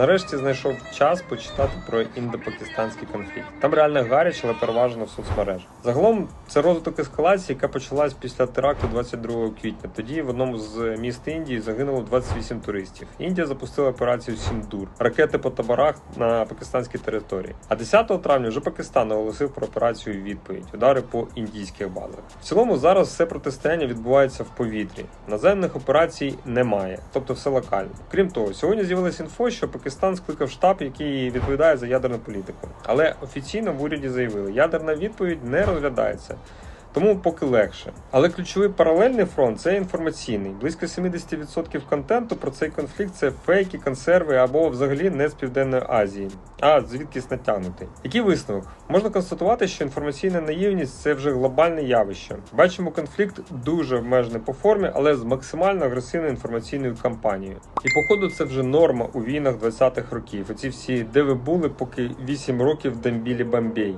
Нарешті знайшов час почитати про індопакистанський конфлікт. Там реально гаряче, але переважно в соцмережах. Загалом це розвиток ескалації, яка почалась після теракту 22 квітня. Тоді в одному з міст Індії загинуло 28 туристів. Індія запустила операцію Сіндур, ракети по таборах на пакистанській території. А 10 травня вже Пакистан оголосив про операцію відповідь удари по індійських базах. В цілому зараз все протистояння відбувається в повітрі. Наземних операцій немає, тобто все локально. Крім того, сьогодні з'явилася інфо, що Пакистан скликав штаб, який відповідає за ядерну політику. Але офіційно в уряді заявили, ядерна відповідь не розглядається. Тому поки легше. Але ключовий паралельний фронт це інформаційний. Близько 70% контенту про цей конфлікт це фейки, консерви або взагалі не з Південної Азії, а звідкись натягнутий. Який висновок? Можна констатувати, що інформаційна наївність це вже глобальне явище. Бачимо конфлікт дуже обмежений по формі, але з максимально агресивною інформаційною кампанією. І походу це вже норма у війнах 20-х років. Оці всі, де ви були, поки 8 років в Дембілі Бомбей.